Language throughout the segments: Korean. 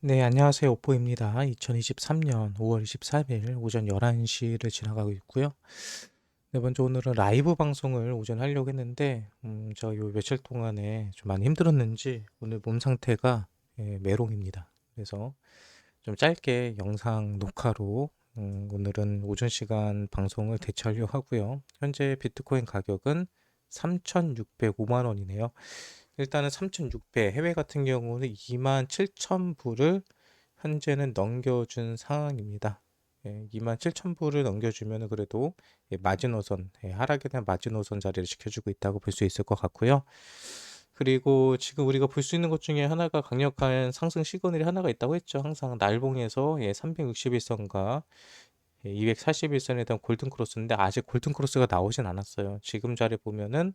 네, 안녕하세요. 오뽀입니다. 2023년 5월 23일 오전 11시를 지나가고 있고요. 네, 먼저 오늘은 라이브 방송을 오전 하려고 했는데, 음, 제가 요 며칠 동안에 좀 많이 힘들었는지 오늘 몸 상태가 예, 메롱입니다. 그래서 좀 짧게 영상 녹화로 음, 오늘은 오전 시간 방송을 대체하려고 하고요. 현재 비트코인 가격은 3,605만 원이네요. 일단은 3,600, 해외 같은 경우는 27,000불을 현재는 넘겨준 상황입니다. 예, 27,000불을 넘겨주면 그래도 예, 마지노선, 예, 하락에 대한 마지노선 자리를 지켜주고 있다고 볼 수 있을 것 같고요. 그리고 지금 우리가 볼 수 있는 것 중에 하나가 강력한 상승 시그널이 하나가 있다고 했죠. 항상 날봉에서 예, 361선과 241선에 대한 골든 크로스인데 아직 골든 크로스가 나오진 않았어요. 지금 자리 보면은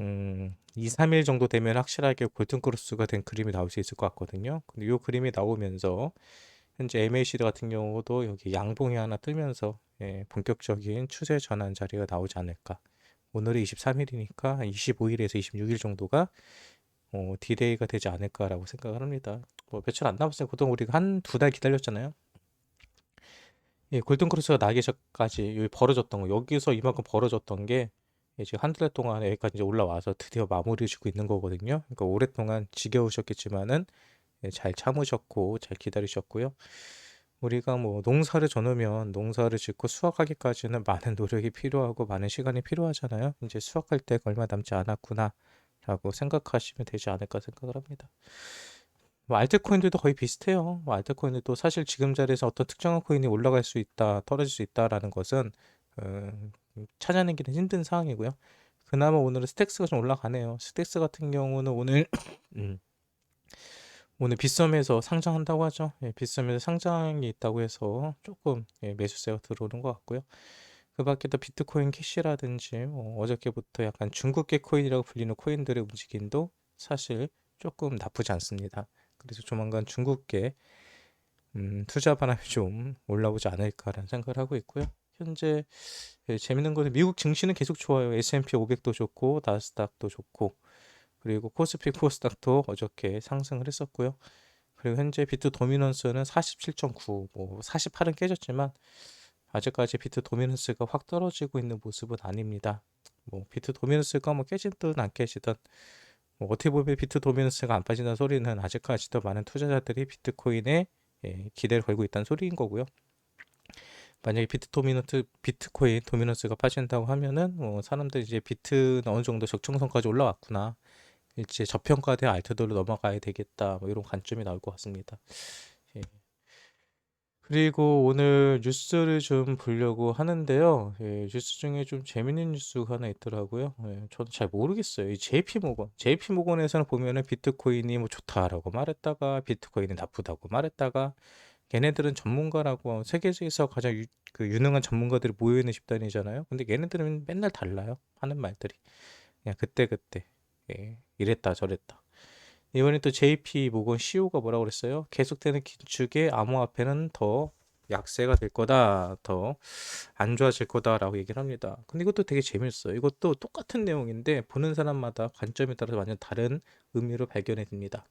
음, 2, 3일 정도 되면 확실하게 골든 크로스가 된 그림이 나올 수 있을 것 같거든요. 근데 이 그림이 나오면서 현재 MACD 같은 경우도 여기 양봉이 하나 뜨면서 예, 본격적인 추세 전환 자리가 나오지 않을까. 오늘이 23일이니까 25일에서 26일 정도가 어, 디레이가 되지 않을까라고 생각을 합니다. 뭐 며칠 안 남았어요. 그동안 우리가 한 두 달 기다렸잖아요. 예, 골든 크로스가 나기 전까지 여기 벌어졌던 거 여기서 이만큼 벌어졌던 게 예, 지금 한달 동안 여기까지 이제 올라와서 드디어 마무리 짓고 있는 거거든요. 그러니까 오랫동안 지겨우셨겠지만은 예, 잘 참으셨고 잘 기다리셨고요. 우리가 뭐 농사를 져놓으면 농사를 짓고 수확하기까지는 많은 노력이 필요하고 많은 시간이 필요하잖아요. 이제 수확할 때가 얼마 남지 않았구나라고 생각하시면 되지 않을까 생각을 합니다. 뭐 알트코인들도 거의 비슷해요. 뭐 알트코인들도 사실 지금 자리에서 어떤 특정한 코인이 올라갈 수 있다, 떨어질 수 있다라는 것은 어, 찾아내기는 힘든 상황이고요. 그나마 오늘은 스택스가 좀 올라가네요. 스택스 같은 경우는 오늘 음, 오늘 빗썸에서 상장한다고 하죠. 예, 빗썸에서 상장이 있다고 해서 조금 예, 매수세가 들어오는 것 같고요. 그 밖에도 비트코인 캐시라든지 뭐 어저께부터 약간 중국계 코인이라고 불리는 코인들의 움직임도 사실 조금 나쁘지 않습니다. 그래서 조만간 중국계 음, 투자 바람이 좀 올라오지 않을까라는 생각을 하고 있고요. 현재 예, 재밌는 것은 미국 증시는 계속 좋아요. S&P 500도 좋고 나스닥도 좋고 그리고 코스피 코스닥도 어저께 상승을 했었고요. 그리고 현재 비트 도미넌스는 47.9, 뭐 48은 깨졌지만 아직까지 비트 도미넌스가 확 떨어지고 있는 모습은 아닙니다. 뭐 비트 도미넌스가 뭐 깨지든 안 깨지든 뭐 어떻게 보면 비트 도미넌스가 안 빠진다는 소리는 아직까지도 많은 투자자들이 비트코인에 예, 기대를 걸고 있다는 소리인 거고요. 만약에 비트 도미넌트 비트코인 도미넌스가 빠진다고 하면은 뭐 사람들이 이제 비트는 어느 정도 적정선까지 올라왔구나. 이제 저평가된 알트들로 넘어가야 되겠다. 뭐 이런 관점이 나올 것 같습니다. 예. 그리고 오늘 뉴스를 좀 보려고 하는데요. 예, 뉴스 중에 좀 재밌는 뉴스가 하나 있더라고요. 예, 저도 잘 모르겠어요. 이 JP모건, JP모건에서는 보면은 비트코인이 뭐 좋다라고 말했다가 비트코인이 나쁘다고 말했다가 걔네들은 전문가라고 세계에서 가장 유, 그 유능한 전문가들이 모여있는 집단이잖아요. 근데 얘네들은 맨날 달라요. 하는 말들이. 그냥 그때 그때. 예, 이랬다 저랬다. 이번에 또 JP 모건 CEO가 뭐라고 그랬어요? 계속되는 긴축의 암호화폐는 더 약세가 될 거다, 더 안 좋아질 거다라고 얘기를 합니다. 근데 이것도 되게 재밌어요. 이것도 똑같은 내용인데 보는 사람마다 관점에 따라서 완전 다른 의미로 발견이 됩니다.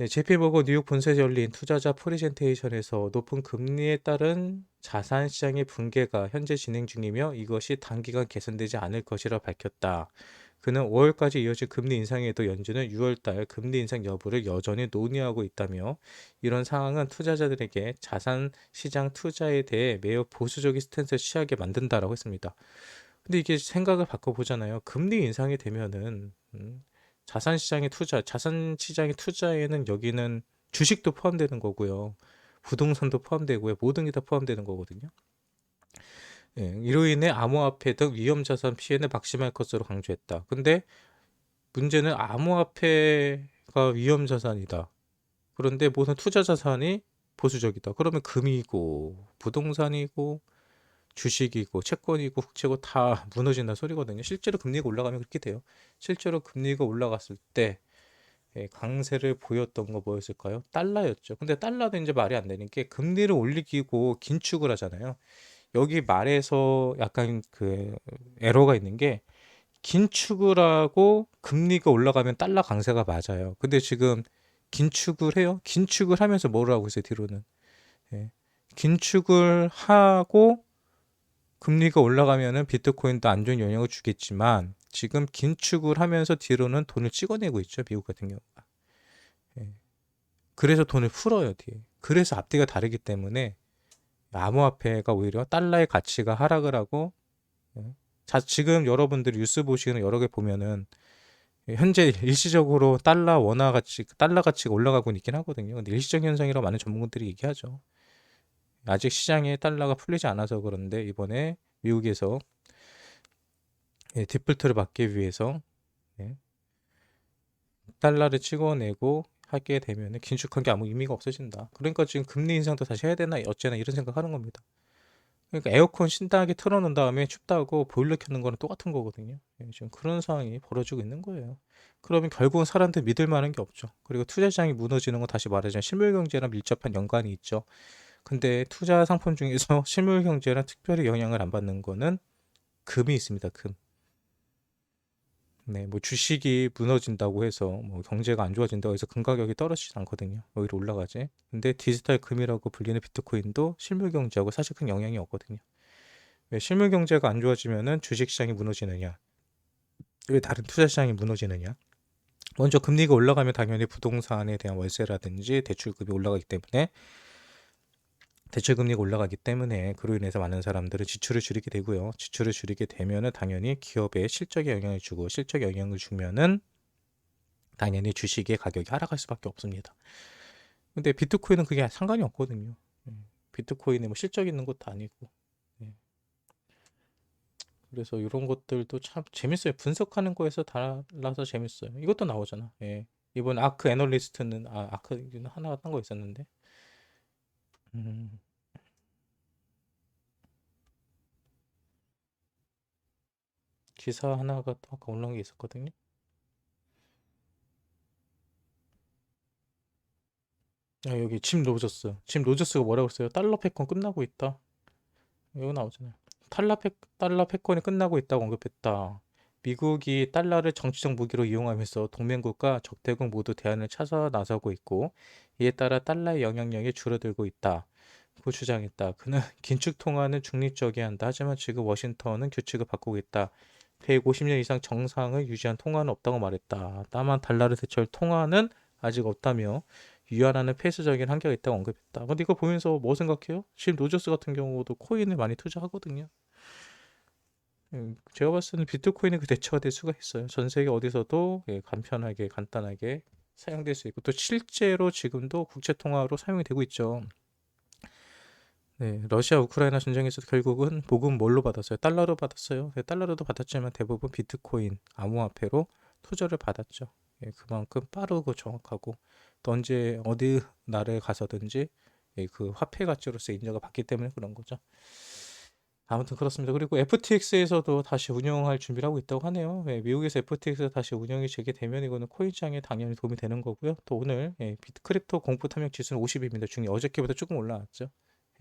네, JP모건 뉴욕 본사에서 열린 투자자 프레젠테이션에서 높은 금리에 따른 자산 시장의 붕괴가 현재 진행 중이며 이것이 단기간 개선되지 않을 것이라 밝혔다. 그는 5월까지 이어질 금리 인상에도 연준은 6월달 금리 인상 여부를 여전히 논의하고 있다며 이런 상황은 투자자들에게 자산 시장 투자에 대해 매우 보수적인 스탠스를 취하게 만든다라고 했습니다. 근데 이게 생각을 바꿔보잖아요. 금리 인상이 되면은 음, 자산 시장의 투자, 자산 시장의 투자에는 여기는 주식도 포함되는 거고요. 부동산도 포함되고요. 모든 게 다 포함되는 거거든요. 예, 이로 인해 암호화폐 등 위험 자산 피해는 막심할 것으로 강조했다. 근데 문제는 암호화폐가 위험 자산이다. 그런데 모든 투자 자산이 보수적이다. 그러면 금이고 부동산이고 주식이고 채권이고 국채고 다 무너진다는 소리거든요. 실제로 금리가 올라가면 그렇게 돼요. 실제로 금리가 올라갔을 때 예, 강세를 보였던 거 뭐였을까요? 달러였죠. 근데 달러도 이제 말이 안 되는 게 금리를 올리고 긴축을 하잖아요. 여기 말에서 약간 그 에러가 있는 게 긴축을 하고 금리가 올라가면 달러 강세가 맞아요. 근데 지금 긴축을 해요. 긴축을 하면서 뭐를 하고 있어요, 뒤로는. 예. 긴축을 하고 금리가 올라가면은 비트코인도 안 좋은 영향을 주겠지만 지금 긴축을 하면서 뒤로는 돈을 찍어내고 있죠, 미국 같은 경우가. 예. 그래서 돈을 풀어요, 뒤에. 그래서 앞뒤가 다르기 때문에 암호화폐가 오히려 달러의 가치가 하락을 하고 예. 자, 지금 여러분들이 뉴스 보시는 여러 개 보면은 현재 일시적으로 달러 원화 가치, 달러 가치가 올라가고 있긴 하거든요. 근데 일시적 현상이라고 많은 전문가들이 얘기하죠. 아직 시장에 달러가 풀리지 않아서 그런데 이번에 미국에서 예, 디폴트를 막기 위해서 예, 달러를 찍어내고 하게 되면 긴축한 게 아무 의미가 없어진다. 그러니까 지금 금리 인상도 다시 해야 되나 어쩌나 이런 생각하는 겁니다. 그러니까 에어컨 신나게 틀어놓은 다음에 춥다고 보일러 켜는 거는 똑같은 거거든요. 예, 지금 그런 상황이 벌어지고 있는 거예요. 그러면 결국은 사람들 믿을 만한 게 없죠. 그리고 투자 시장이 무너지는 건 다시 말하자면 실물 경제랑 밀접한 연관이 있죠. 근데 투자 상품 중에서 실물 경제랑 특별히 영향을 안 받는 거는 금이 있습니다. 금. 네, 뭐 주식이 무너진다고 해서 뭐 경제가 안 좋아진다고 해서 금 가격이 떨어지지 않거든요. 오히려 올라가지. 근데 디지털 금이라고 불리는 비트코인도 실물 경제하고 사실 큰 영향이 없거든요. 왜 실물 경제가 안 좋아지면은 주식 시장이 무너지느냐? 왜 다른 투자 시장이 무너지느냐? 먼저 금리가 올라가면 당연히 부동산에 대한 월세라든지 대출금이 올라가기 때문에 대출 금리가 올라가기 때문에 그로 인해서 많은 사람들은 지출을 줄이게 되고요. 지출을 줄이게 되면은 당연히 기업의 실적에 영향을 주고 실적에 영향을 주면은 당연히 주식의 가격이 하락할 수밖에 없습니다. 근데 비트코인은 그게 상관이 없거든요. 예. 비트코인에 뭐 실적 있는 것도 아니고. 예. 그래서 이런 것들도 참 재밌어요. 분석하는 거에서 달라서 재밌어요. 이것도 나오잖아. 예. 이번 아크 애널리스트는 아 아크 하나 딴 거 있었는데 음. 기사 하나가 또 아까 올라온 게 있었거든요. 아, 여기 짐 로저스. 짐 로저스가 뭐라고 했어요? 달러 패권 끝나고 있다. 이거 나오잖아요. 달러 패 달러 패권이 끝나고 있다고 언급했다. 미국이 달러를 정치적 무기로 이용하면서 동맹국과 적대국 모두 대안을 찾아 나서고 있고 이에 따라 달러의 영향력이 줄어들고 있다. 고 주장했다. 그는 긴축 통화는 중립적이야 한다. 하지만 지금 워싱턴은 규칙을 바꾸고 있다. 150년 이상 정상을 유지한 통화는 없다고 말했다. 다만 달러를 대체할 통화는 아직 없다며 유한하는 폐쇄적인 한계가 있다고 언급했다. 근데 이거 보면서 뭐 생각해요? 지금 로저스 같은 경우도 코인을 많이 투자하거든요. 음, 제가 봤을 때는 비트코인이 그 대처가 될 수가 있어요. 전 세계 어디서도 예, 간편하게 간단하게 사용될 수 있고 또 실제로 지금도 국제 통화로 사용이 되고 있죠. 네, 러시아 우크라이나 전쟁에서 결국은 복음 뭘로 받았어요? 달러로 받았어요. 네, 달러로도 받았지만 대부분 비트코인, 암호화폐로 투자를 받았죠. 예, 그만큼 빠르고 정확하고 또 언제 어디 나라에 가서든지 예, 그 화폐 가치로서 인정을 받기 때문에 그런 거죠. 아무튼 그렇습니다. 그리고 FTX에서도 다시 운영할 준비를 하고 있다고 하네요. 예, 미국에서 FTX가 다시 운영이 재개되면 이거는 코인 시장에 당연히 도움이 되는 거고요. 또 오늘 예, 비트 크립토 공포 탐욕 지수는 50입니다. 중에 어저께보다 조금 올라왔죠.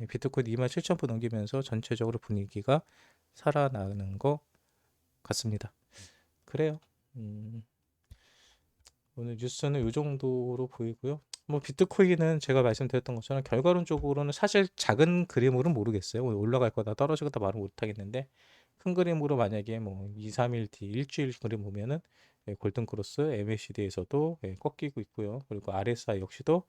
예, 비트코인 27,000분 넘기면서 전체적으로 분위기가 살아나는 것 같습니다. 그래요. 음, 오늘 뉴스는 이 정도로 보이고요. 뭐 비트코인은 제가 말씀드렸던 것처럼 결과론적으로는 사실 작은 그림으로는 모르겠어요. 올라갈 거다 떨어질 거다 말은 못하겠는데 큰 그림으로 만약에 뭐 2, 3일 뒤 일주일 그림 보면은 예, 골든크로스 MACD에서도 예, 꺾이고 있고요. 그리고 RSI 역시도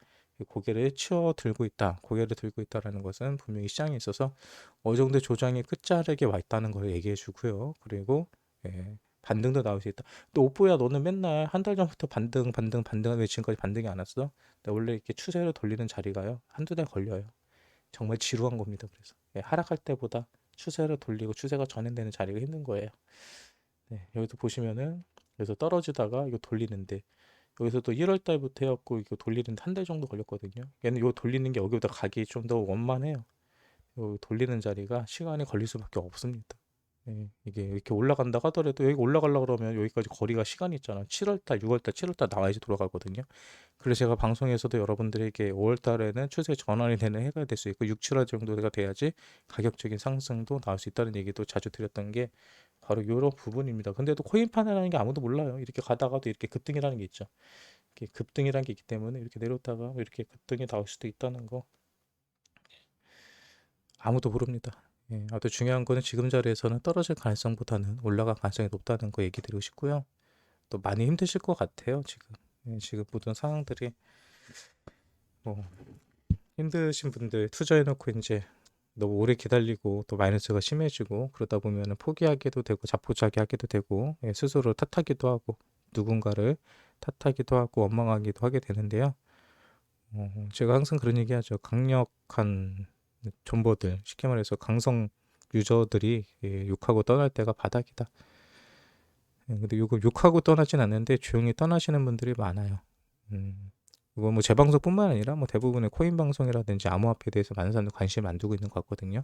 고개를 치어 들고 있다. 고개를 들고 있다라는 것은 분명히 시장에 있어서 어느 정도 조정이 끝자락에 와 있다는 걸 얘기해 주고요. 그리고 예, 반등도 나올 수 있다. 또 오뽀야 너는 맨날 한 달 전부터 반등 반등 반등을 왜 지금까지 반등이 안 왔어? 원래 이렇게 추세로 돌리는 자리가요. 한두 달 걸려요. 정말 지루한 겁니다. 그래서 예, 하락할 때보다 추세로 돌리고 추세가 전환되는 자리가 힘든 거예요. 네, 여기도 보시면은 여기서 떨어지다가 이거 돌리는데 여기서 또 1월 달부터 해갖고 이거 돌리는데 한 달 정도 걸렸거든요. 얘는 이거 돌리는 게 여기보다 가기 좀 더 원만해요. 요 돌리는 자리가 시간이 걸릴 수밖에 없습니다. 예, 이게 이렇게 올라간다 하더라도 여기 올라가려 그러면 여기까지 거리가 시간이 있잖아. 7월달, 6월달, 7월달 나와야지 돌아가거든요. 그래서 제가 방송에서도 여러분들에게 5월달에는 추세 전환이 되는 해가 될 수 있고 6, 7월 정도가 돼야지 가격적인 상승도 나올 수 있다는 얘기도 자주 드렸던 게 바로 이런 부분입니다. 근데도 코인판이라는 게 아무도 몰라요. 이렇게 가다가도 이렇게 급등이라는 게 있죠. 이렇게 급등이란 게 있기 때문에 이렇게 내려오다가 이렇게 급등이 나올 수도 있다는 거 아무도 모릅니다. 예, 아무튼 중요한 거는 지금 자리에서는 떨어질 가능성보다는 올라갈 가능성이 높다는 거 얘기 드리고 싶고요. 또 많이 힘드실 것 같아요. 지금 예, 지금 모든 상황들이 뭐 힘드신 분들 투자해 놓고 이제 너무 오래 기다리고 또 마이너스가 심해지고 그러다 보면은 포기하게도 되고 자포자기하게도 되고 예, 스스로 탓하기도 하고 누군가를 탓하기도 하고 원망하기도 하게 되는데요. 어, 제가 항상 그런 얘기하죠. 강력한 존버들 쉽게 말해서 강성 유저들이 예, 욕하고 떠날 때가 바닥이다. 예, 근데 요거 욕하고 떠나진 않는데 조용히 떠나시는 분들이 많아요. 음, 이거 뭐제 방송뿐만 아니라 뭐 대부분의 코인 방송이라든지 암호화폐에 대해서 많은 사람들 관심 안 두고 있는 것 같거든요.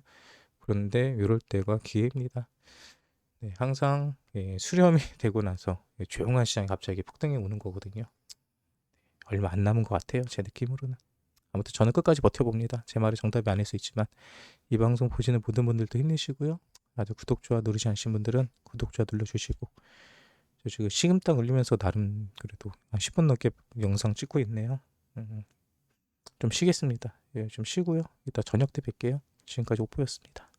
그런데 이럴 때가 기회입니다. 네, 항상 예, 수렴이 되고 나서 예, 조용한 시장이 갑자기 폭등이 오는 거거든요. 얼마 안 남은 것 같아요. 제 느낌으로는. 아무튼 저는 끝까지 버텨봅니다. 제 말이 정답이 아닐 수 있지만 이 방송 보시는 모든 분들도 힘내시고요. 아직 구독, 좋아 누르지 않으신 분들은 구독, 좋아 눌러주시고 저 지금 식음당 울리면서 나름 그래도 한 10분 넘게 영상 찍고 있네요. 음, 좀 쉬겠습니다. 예, 좀 쉬고요. 이따 저녁 때 뵐게요. 지금까지 오프였습니다.